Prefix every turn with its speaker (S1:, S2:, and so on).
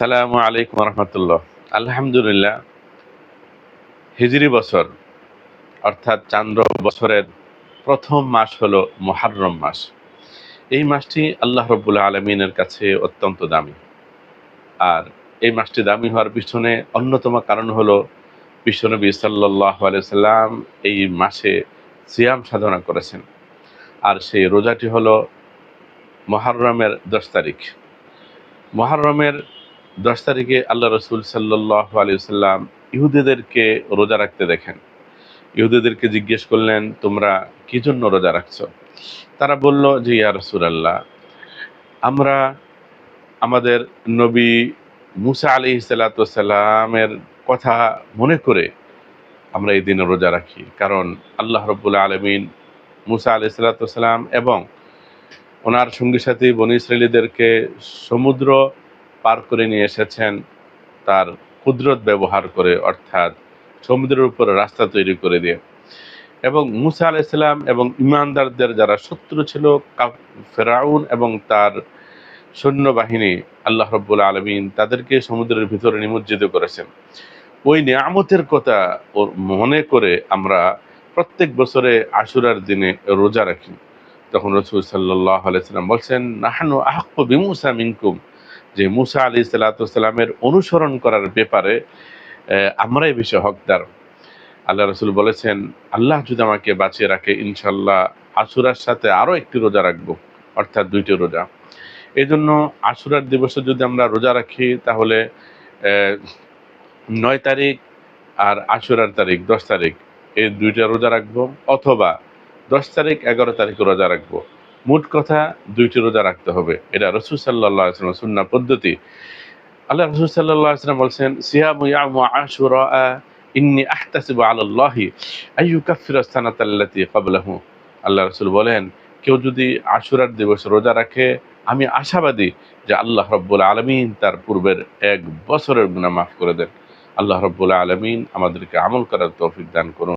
S1: সালামু আলাইকুম রহমতুল্লাহ। আলহামদুলিল্লাহ, হিজরি বছর, অর্থাৎ চান্দ্র বছরের প্রথম মাস হলো মহারম মাস। এই মাসটি আল্লাহ রব্বুল আলমিনের কাছে অত্যন্ত দামি। আর এই মাসটি দামি হওয়ার পিছনে অন্যতম কারণ হলো বিশ্বনবী সাল্লাহ আলাইসাল্লাম এই মাসে সিয়াম সাধনা করেছেন। আর সেই রোজাটি হলো মহারমের দশ তারিখ। মহারমের দশ তারিখে আল্লাহ রসুল সাল্লাহ আলী সাল্লাম ইহুদিদেরকে রোজা রাখতে দেখেন। ইহুদিদেরকে জিজ্ঞেস করলেন, তোমরা কি জন্য রোজা রাখছো? তারা বলল, যে ইয়া রসুল আল্লাহ আমরা আমাদের নবী মুসা আলি সাল্লাতামের কথা মনে করে আমরা এই দিনে রোজা রাখি। কারণ আল্লাহ রব্বুল আলমিন মুসা আলি সাল্লাতাম এবং ওনার সঙ্গী সাথী বনি সমুদ্র পার করে নিয়ে এসেছেন তার কুদরত ব্যবহার করে, অর্থাৎ সমুদ্রের উপরে রাস্তা তৈরি করে দিয়ে। এবং মুসা আলাইসাল্লাম এবং ইমানদারদের যারা শত্রু ছিল ফেরাউন এবং তার সৈন্যবাহিনী, আল্লাহ রব্বুল আলমিন তাদেরকে সমুদ্রের ভিতরে নিমজ্জিত করেছেন। ওই নিয়ামতের কথা মনে করে আমরা প্রত্যেক বছরে আশুরার দিনে রোজা রাখি। তখন রসুল সাল্লাহ আলাইসাল্লাম বলছেন, নাহানু আহক বিমুসা মিনকুম। যে মুসা আলি সাল্লাতামের অনুসরণ করার ব্যাপারে আমরাই বেশি হকদার। আল্লাহ রসুল বলেছেন, আল্লাহ যদি আমাকে বাঁচিয়ে রাখে ইনশাল্লাহ আশুরার সাথে আরও একটি রোজা রাখব, অর্থাৎ দুইটি রোজা। এই জন্য আশুরার দিবসে যদি আমরা রোজা রাখি, তাহলে নয় তারিখ আর আশুরার তারিখ, দশ তারিখ, এই দুইটা রোজা রাখব, অথবা দশ তারিখ এগারো তারিখ রোজা রাখব। মোট কথা দুইটি রোজা রাখতে হবে। এটা রসুল সাল্লাহ আসলাম সুন্না পদ্ধতি। আল্লাহ রসুল সাল্লাহ আসলাম বলছেন, সিয়ামু ইন্নি আহতাসিবু আলাল্লাহি আইয়ু কাফির ক্বাবলাহু। আল্লাহ রসুল বলেন, কেউ যদি আশুরার দিবস রোজা রাখে, আমি আশাবাদী যে আল্লাহ রব্বুল আলমিন তার পূর্বের এক বছরের গুনাহ মাফ করে দেন। আল্লাহ রব্বুল আলমিন আমাদেরকে আমল করার তৌফিক দান করুন।